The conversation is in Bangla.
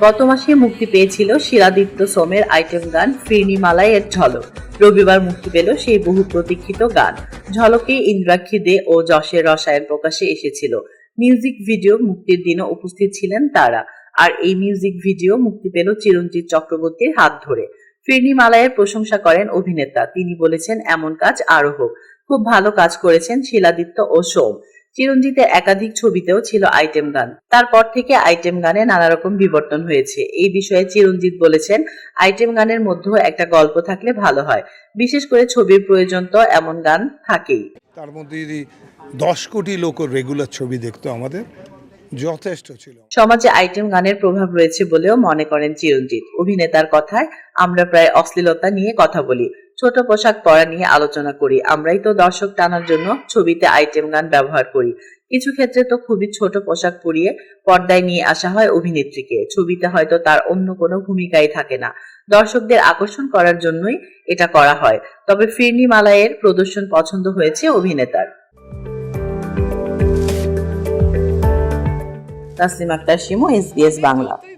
গত মাসে মুক্তি পেয়েছিল শিলাদিত্য সোমের আইটেম গান ফিরনি মালাইয়ের ঝলক। রবিবার মুক্তি পেল সেই বহু প্রতীক্ষিত গান। ঝলকে ইন্দ্রাক্ষী দে ও যশের রসায়ন প্রকাশে এসেছিল। মিউজিক ভিডিও মুক্তির দিনও উপস্থিত ছিলেন তারা। আর এই মিউজিক ভিডিও মুক্তি পেল চিরঞ্জিত চক্রবর্তীর হাত ধরে। ফিরনি মালাইয়ের প্রশংসা করেন অভিনেতা। তিনি বলেছেন, এমন কাজ আরও হোক। খুব ভালো কাজ করেছেন শিলাদিত্য ও সোম। চিরঞ্জিতের একাধিক ছবিতেও ছিল আইটেম গান। তারপর থেকে আইটেম গানে নানা রকম বিবর্তন হয়েছে। এই বিষয়ে চিরঞ্জিত বলেছেন আইটেম গানের মধ্যেও একটা গল্প থাকলে ভালো হয়। বিশেষ করে ছবির প্রয়োজন তো এমন গান থাকেই। তার মধ্যে যদি দশ কোটি লোক রেগুলার ছবি দেখতো আমাদের যথেষ্ট ছিল। সমাজে আইটেম গানের প্রভাব রয়েছে বলেও মনে করেন চিরঞ্জিত। অভিনেতার কথায় আমরা প্রায় অশ্লীলতা নিয়ে কথা বলি। ছোট পোশাক পরা নিয়ে আলোচনা করি। আমরাই তো দর্শক টানার জন্য ছবিতে আইটেম গান ব্যবহার করি। কিছু ক্ষেত্রে তো খুবই ছোট পোশাক পরিয়ে পর্দায় নিয়ে আসা হয় অভিনেত্রীকে। ছবিতে হয়তো তার অন্য কোনো ভূমিকাই থাকে না। দর্শকদের আকর্ষণ করার জন্যই এটা করা হয়। তবে ফিরনি মালায়ের প্রদর্শন পছন্দ হয়েছে অভিনেতার। তাসলিম আক্তার, শিমু এসবিএস বাংলা।